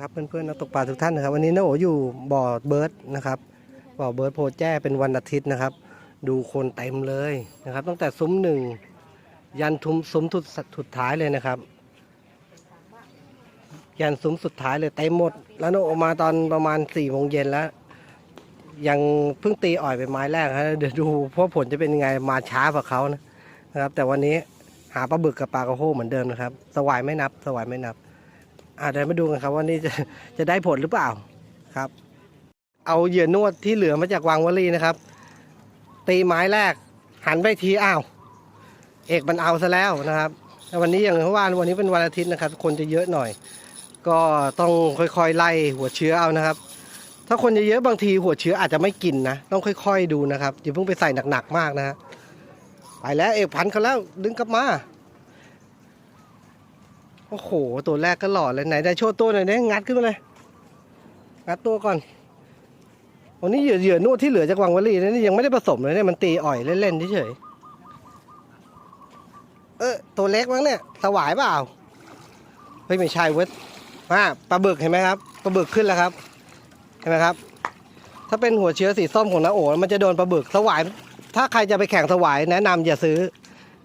ครับเพื่อนๆนักตกปลาทุกท่านนะครับ วันนี้น้าโออยู่บ่อเบิร์ดนะครับบ่อเบิร์ดโพแจ้เป็นวันอาทิตย์นะครับ ดูคนเต็มเลยนะครับ ตั้งแต่ซุ้มหนึ่งยันทุมซุ้มสุดสุดท้ายเลยนะครับ ยันซุ้มสุดท้ายเลยเต็มหมด แล้วน้าโอมาตอนประมาณสี่โมงเย็นแล้ว ยังเพิ่งตีอ่อยไปไม้แรกครับเดี๋ยวดูเพราะผลจะเป็นยังไงมาช้ากว่าเขานะนะครับ แต่วันนี้หาปลาบึกกับปลากระโฮเหมือนเดิมนะครับ สวายไม่นับ สวายไม่นับ อ่าเดี๋ยวมาดูกันครับว่านี่จะจะได้ผลหรือเปล่าครับ เอาเหยื่อนวดที่เหลือมาจากวังวลีนะครับ ตีไม้แรก หันไปทีอ้าว เอกมันเอาซะแล้วนะครับแต่วันนี้อย่างที่ว่าวันนี้เป็นวันอาทิตย์นะครับ คนจะเยอะหน่อย ก็ต้องค่อยๆไล่หัวเชื้อเอานะครับ ถ้าคนเยอะๆบางทีหัวเชื้ออาจจะไม่กินนะต้องค่อย ๆ ดูนะครับอย่าเพิ่งไปใส่หนักๆมากนะฮะไปแล้วเอกพันเขาแล้วดึงกลับมา โอ้โห ตัวแรกก็หล่อเลยไหนได้โชว์ตัวหน่อยเนี่ยงัดขึ้นมาเลย งัดตัวก่อนวันนี้เหยื่อเหยื่อนวดที่เหลือจากวังวลีนี่ยังไม่ได้ผสมเลยเนี่ยมันตีอ่อยเล่นๆเฉยเออตัวเล็กมั้งเนี่ยสวายเปล่าเฮ้ยไม่ใช่เว้ยอ่าปลาบึกเห็นไหมครับปลาบึกขึ้นแล้วครับเห็นไหมครับ ถ้าเป็นหัวเชื้อสีส้มของน้าโอ๋มันจะโดนปลาบึกสวาย ถ้าใครจะไปแข่งสวายแนะนำอย่าซื้อ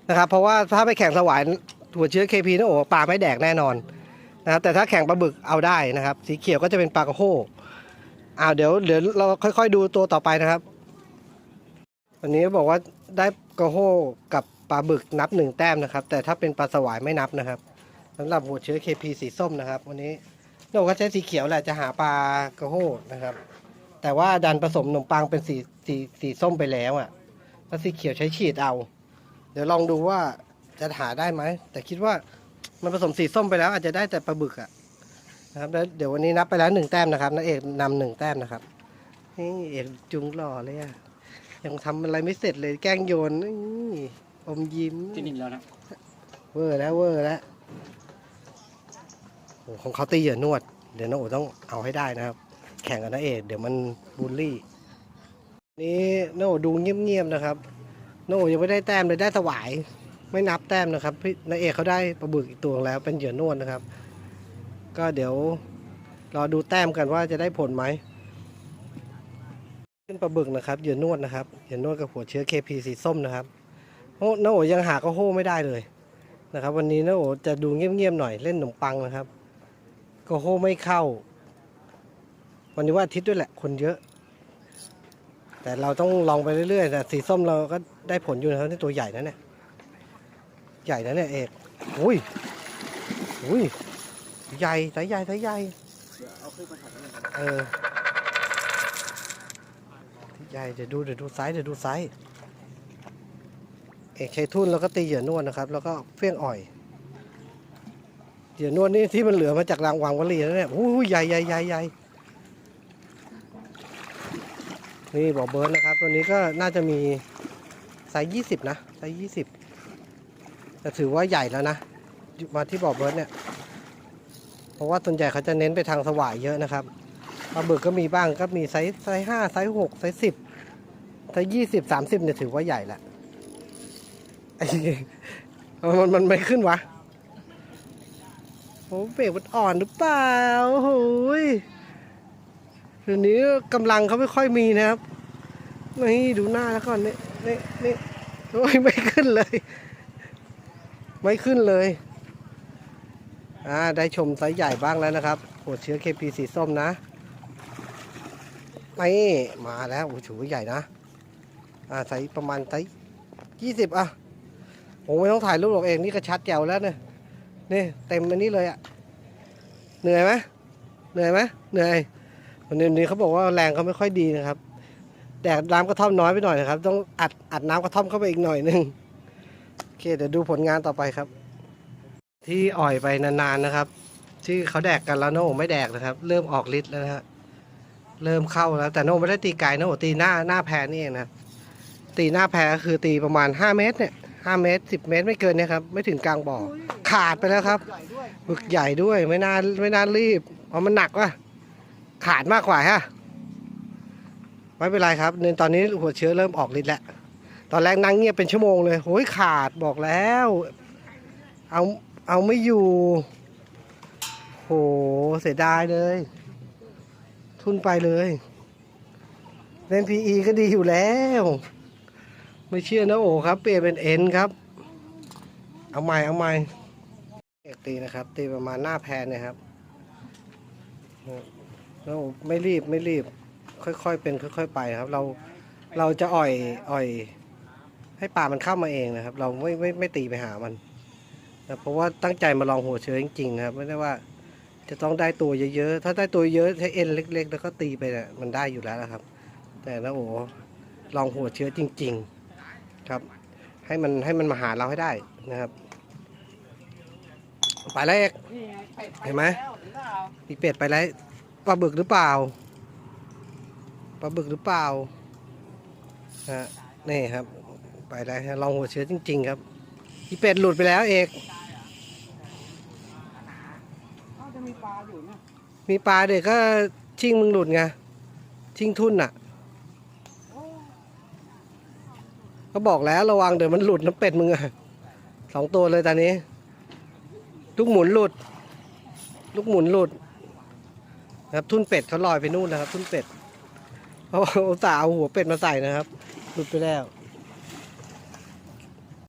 นะครับ เพราะว่าถ้าไปแข่งสวาย หัวเชื้อ KP นะโอ้ปลาไม่แดกแน่นอนนะครับแต่ถ้าแข่งปลาบึกเอาได้นะครับ สีเขียวก็จะเป็นปลากระโฮอ้าวเดี๋ยวเดี๋ยวเราค่อยๆดูตัวต่อไปนะครับ วันนี้บอกว่าได้กระโฮกับปลาบึกนับหนึ่งแต้มนะครับ แต่ถ้าเป็นปลาสวายไม่นับนะครับสำหรับหัวเชื้อ KP สีส้มนะครับ วันนี้โน่ก็ใช้สีเขียวแหละจะหาปลากระโฮนะครับ แต่ว่าดันผสมขนมปังเป็นสีสีสีส้มไปแล้วอะแล้วสีเขียวใช้ฉีดเอา เดี๋ยวลองดูว่า จะหาได้ไหม แต่คิดว่ามันผสมสีส้มไปแล้ว อาจจะได้แต่ปลาบึกอะนะครับแล้วเดี๋ยววันนี้นับไปแล้วหนึ่งแต้มนะครับนักเอกนำหนึ่งแต้มนะครับนี่เอกจุงหล่อเลยอะยังทำอะไรไม่เสร็จเลยแกล้งโยนนี่อมยิ้ม ที่หนึ่งแล้วนะเวอร์แล้วเวอร์แล้วโอ้ของเขาตีเหยื่อนวด เดี๋ยวน้าโอต้องเอาให้ได้นะครับ แข่งกับน้าเอกเดี๋ยวมันบูลลี่ นี่น้าโอดูเงียบๆนะครับน้าโอยังไม่ได้แต้มเลยได้สวาย ไม่นับแต้มนะครับพี่นายเอกเขาได้ปลาบึกอีกตัวแล้วเป็นเหยื่อนวดนะครับ ก็เดี๋ยวรอดูแต้มกันว่าจะได้ผลไหมเป็นปลาบึกนะครับเหยื่อนวดนะครับเหยื่อนวดกับหัวเชื้อ KP สีส้มนะครับโอ้น้าโอยังหากระโฮไม่ได้เลยนะครับ วันนี้น้าโอจะดูเงียบๆหน่อยเล่นขนมปังนะครับกระโฮไม่เข้า วันนี้ว่าอาทิตย์ด้วยแหละคนเยอะ แต่เราต้องลองไปเรื่อยๆแต่สีส้มเราก็ได้ผลอยู่นะครับนี่ตัวใหญ่นะเนี่ย ใหญ่นะเนี่ยเอกอุ้ยอุ้ยใหญ่สายใหญ่สายใหญ่เดี๋ยวเอาขึ้นมาถ่ายเออใหญ่เดี๋ยวดูเดี๋ยวดูไซส์เดี๋ยวดูไซส์เอกใช้ทุ่นแล้วก็ตีเหยื่อนวดนะครับ แล้วก็เฟี้ยงอ่อยเหยื่อนวดนี่ที่มันเหลือมาจากรางวังวลีแล้วเนี่ยอู้ยใหญ่ใหญ่ใหญ่ใหญ่นี่บอกเบิร์ดนะครับ ตัวนี้ก็น่าจะมีไซส์ยี่สิบนะไซส์ยี่สิบ แต่ถือว่าใหญ่แล้วนะมาที่บ่อเบิร์ดเนี่ยเพราะว่าส่วนใหญ่เขาจะเน้นไปทางสวายเยอะนะครับปลาบึกก็มีบ้างก็มีไซส์ไซส์ห้าไซส์หกไซส์สิบไซส์ยี่สิบสามสิบเนี่ยถือว่าใหญ่ละไอ้มันมันไม่ขึ้นวะโอ้เบรกมันอ่อนหรือเปล่าโอ้โหเดี๋ยวนี้กำลังเขาไม่ค่อยมีนะครับนี่ดูหน้าแล้วก่อนนี่นี่นี่โอ้ยไม่ขึ้นเลย ไม่ขึ้นเลยอ่าได้ชมไซส์ใหญ่บ้างแล้วนะครับหัวเชื้อ KP สีส้มนะนี่มาแล้วโอ้โหถือว่าใหญ่นะอ่าไซส์ประมาณไซส์ยี่สิบอะโอ้ไม่ต้องถ่ายรูปหรอกเองนี่ก็ชัดแจ๋วแล้วเนี่ยนี่เต็มอันนี้เลยอะเหนื่อยไหมเหนื่อยไหมเหนื่อยวันนี้เขาบอกว่าแรงเขาไม่ค่อยดีนะครับแดดน้ำกระท่อมน้อยไปหน่อยนะครับ ต้องอัดอัดน้ำกระท่อมเข้าไปอีกหน่อยนึง เคเดี๋ยวดูผลงานต่อไปครับ ที่อ่อยไปนานๆนะครับที่เขาแดกกันแล้วโน่ไม่แดกนะครับ เริ่มออกฤทธิ์แล้วนะฮะเริ่มเข้าแล้ว แต่โน่ไม่ได้ตีไกลโน่ตีหน้าหน้าแพรนี่เองนะตีหน้าแพรคือตีประมาณ 5 เมตรเนี่ยห้าเมตรสิบเมตรไม่เกินเนี่ยครับ ไม่ถึงกลางบ่อขาดไปแล้วครับบึกใหญ่ด้วยไม่น่าไม่น่ารีบเพราะมันหนักว่ะขาดมากกว่าฮะไม่เป็นไรครับเนตอนนี้หัวเชื้อเริ่มออกฤทธิ์แล้ว ตอนแรกนั่งเงียบเป็นชั่วโมงเลยโอ้ยขาดบอกแล้ว เอาเอาไม่อยู่โหเสียดายเลย ทุนไปเลย เล่น PE ก็ดีอยู่แล้ว ไม่เชื่อนะโอ้ครับ เปลี่ยนเป็นเอ็นครับ เอาใหม่เอาใหม่เอกตีนะครับ ตีประมาณหน้าแพนนะครับแล้วไม่รีบไม่รีบ ค่อยๆเป็น ค่อย ๆ ไปครับ เราเราจะอ่อยอ่อย ให้ปลามันเข้ามาเองนะครับ เราไม่ไม่ไม่ตีไปหามันนะเพราะว่าตั้งใจมาลองหัวเชื้อจริงๆนะครับ ไม่ได้ว่าจะต้องได้ตัวเยอะๆ ถ้าได้ตัวเยอะใช้เอ็นเล็ก ๆ แล้วก็ตีไปเนี่ยมันได้อยู่แล้วนะครับ แต่นะโอ้ลองหัวเชื้อจริง ๆครับ ให้มันให้มันมาหาเราให้ได้นะครับไปแล้วเอกเห็นไหมปีเป็ดไปแล้วปลาบึกหรือเปล่าปลาบึกหรือเปล่าฮะนี่ครับ ไปแล้วฮะลองหัวเชื้อจริง ๆ ครับอีเป็ดหลุดไปแล้วเอกเอ้าจะมีปลาอยู่นะมีปลาเด็กก็ชิงมึงหลุดไงชิงทุ่นอะเขาบอกแล้วระวังเดี๋ยวมันหลุดน้ำเป็ดมึงอะสองตัวเลยตอนนี้ ลูกหมุนหลุด ลูกหมุนหลุดนะครับทุ่นเป็ดเขาลอยไปนู่นนะครับ ทุ่นเป็ดเขาอุตส่าห์เอาหัวเป็ดมาใส่นะครับ หลุดไปแล้ว